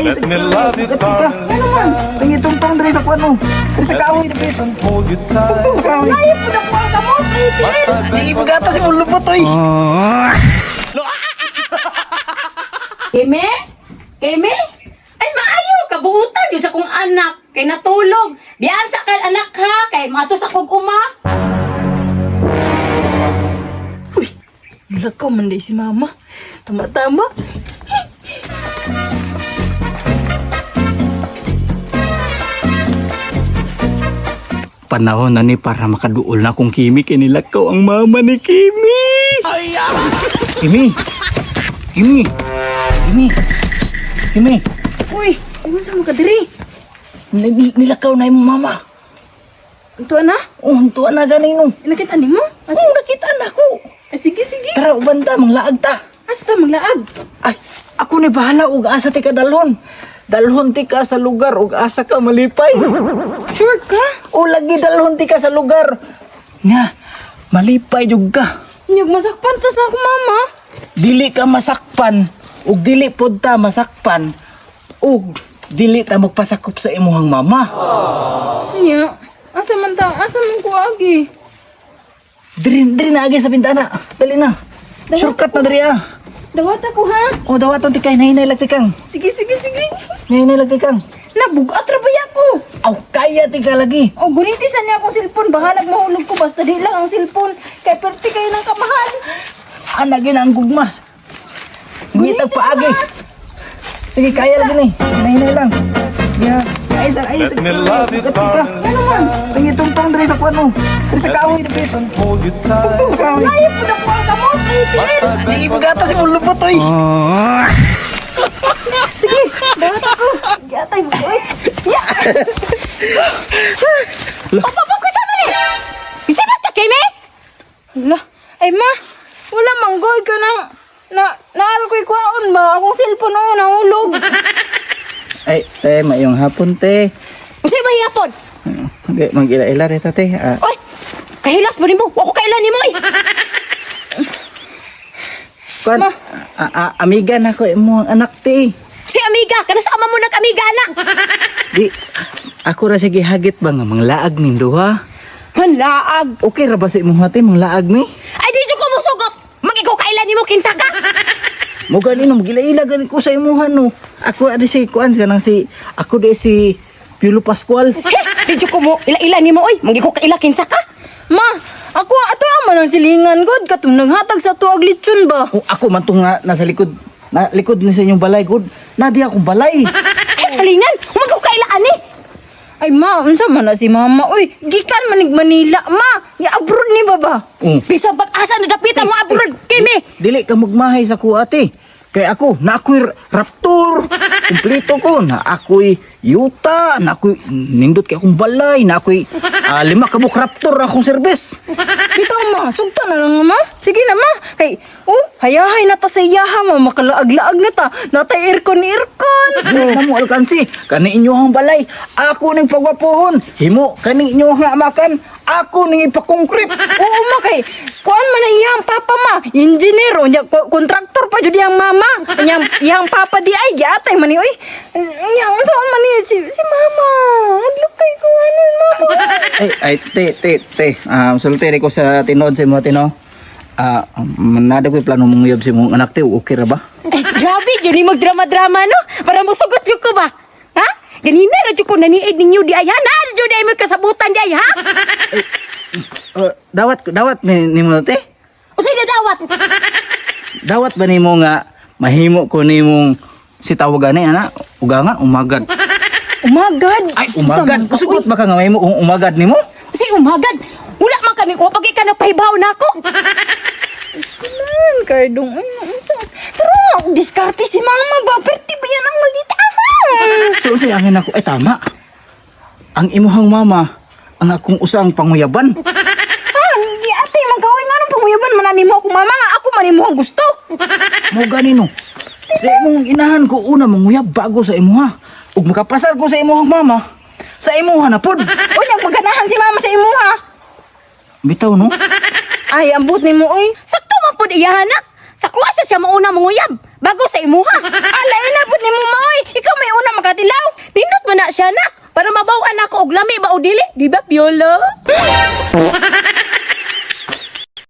Ay, Let me love you, Tika, darling. ano man? Tingin itong tong dali sa kuwan mo. Dali sa kahoy na you tight. Itong kahoy. Ayaw po na ang I beg Di for ibagata si mong lupot, oy. Keme? Keme? Ay, maayo ka. Buutan yun sa kong anak. Kay natulog. Diyan sa kan anak ha. Kay mato sa kong uma. Lakaw man day si mama. Tama-tama. Panahon na ni para makaduol na kung Kimi kinilakaw ang mama ni Kimi. Kimi. Kimi. Kimi. Psst. Kimi. Uy, ano sa mga? Nil- Nilakaw na yung mama. Ito na? Oh, tuwa na ganin no. Nakita ni mo? As Oh, nakita na ko. ah, sige, sige. Tara, ubanta, manglaag ta. Asta maglaag. Ay, ako ni bahala ug asa ti ka dalhon. Ti ka sa lugar ug asa ka malipay. Sure ka? O lagi dalhon ti ka sa lugar. Nga, malipay jud ka. Niyag masakpan ta sa mama. Dili ka masakpan ug dili pod ta masakpan ug dili ta magpasakop sa imuhang mama. Niya. Asa man ta? Asa man ko agi? Diri diri na agi sa bintana. Dali na. Shortcut na diri ah. Dawat ako ha? O dawaton ti kay nahinay lagti kang. Sige, sige, sige. Nahinay lagti kang. Nabugat rabaya ko. Aw kaya ti ka lagi. O, gunitisan niya akong cellphone. Bahalag mahulog ko. Basta di lang ang cellphone. Kay perti kayo ng kamahal. Ana gina ang gugmas. Ngitag paagi. Sige, kaya lagi ni. Nahinay lang. Yeah. Ay, sa ay, sa Let me love you, Kat- kat- darling. Ano man? Tingin tong tong diri sa kuwan mo. Diri sa kahoy na pito. Hold you tight. Tong kahoy. Ayaw po na po ang kamot. Must I Di beg for ibagata si mong lupot oy. Sige, dawat ako. Yatay mo. Uy. Papa ko sa mali. Bisa ba ta, Keme? Hala. Ay ma, wala manggol ka na. Na, naal ko'y kwaon ba? Akong cellphone o, nahulog. Ay, te, mayong hapon te. Kasi ba yapon? Okay, mag-ila-ila rita te. Ah, Oy, kahilas ba ni mo? Wako kailan ni mo eh. a- amiga na ko mo ang anak te. Si amiga, kana sa ama mo nag-amiga na. Di, ako ra sige hagit ba nga manglaag nin duha? Manlaag. Okay ra ba sa imong hati manglaag ni? Ay, di ko mo sugot. Mag-ikaw kailan ni mo kinsa ka? Mo gani no magila-ila gani ko sa imuhan no. Ako adi si kuan ka nang si ako di si Piolo Pascual. Di ko mo ila-ila ni mo oy. Mag-ikaw kaila kinsa ka? Ma, ako ato ang silingan god katum nanghatag sa tuag lechon ba? Kung ako man tong nga nasa likod na likod ni sa inyong balay good. Na di akong balay. Ay, salingan. Mag-ikaw kaila ani. Ay ma, unsa man na si mama? Uy, gikan manig Manila, ma. Ya abroad ni baba. Mm. Bisang pag-asa na dapitan mo abroad, Kimi. Dili ka magmahay sa kuha ate. Kay ako, na ako'y raptor. Kumpleto ko. Na ako'y yuta. Na ako'y nindot kay akong balay. Na ako'y ah, lima kabuk raptor akong service. Bitaw ma, sugta na lang ma. Sige na ma. Kay, oh, hayahay na ta sa iyaha ma, makalaag-laag na ta. Natay aircon aircon. Dili na mo alkansi. Kani inyong balay. Ako ning pagwapuhon. Himo, kani inyong makan. Ako ning ipakongkrit. Oo ma kay, kuan man ang iyang papa ma. Engineer, o kontraktor pa jud iyang mama. Iyang, iyang papa di ay giatay man ni oy. Iyang unsa ay, ay, te, te, te. Um, sultiri ko sa tinod sa imo, tino. Ah, manada ko'y plano mong uyab si mong anak te. Okay ra ba? Ay, grabe, yun yung magdrama-drama, no? Para mo sugot yun ko ba? Ha? Ganina, radyo ko naniid ninyo di ay, ha? Na, di ay mo kasabutan di ay, ha? Uh, dawat, dawat ni, ni mo te. O sino dawat? Dawat ba nimo nga mahimo ko nimong si tawagan ni ana ugangan umagad. Umagad. Ay umagad. Ka, Kusugot ba ka nga mahimo kung umagad nimo? Si umagad. Wala man kami ko pag ika nagpahibaw na ako. Man, kardong ay unsa. Pero diskarte si mama ba? Perti ba yan ang maldita ama? So say angin ako ay tama. Ang imuhang mama ang akong usang panguyaban. Ha, di ate magkaway nga nung panguyaban manani mo ako mama nga ako manimo ang gusto. Mo ganino. Sa imong inahan ko una manguyab bago sa imuha. Ug makapasal ko sa imuhang mama. Sa imuha na pod. Unya maganahan si mama sa imo ha. Bitaw no? Ay, ambot ni mo oy. Sakto man po di hanak. Sa kuha siya mauna manguyab. Bago sa imuha. Ala, inabot ni mo ma oy. Ikaw may Isusot mo na siya nak para mabawan ako og lami ba o dili, di ba Piolo?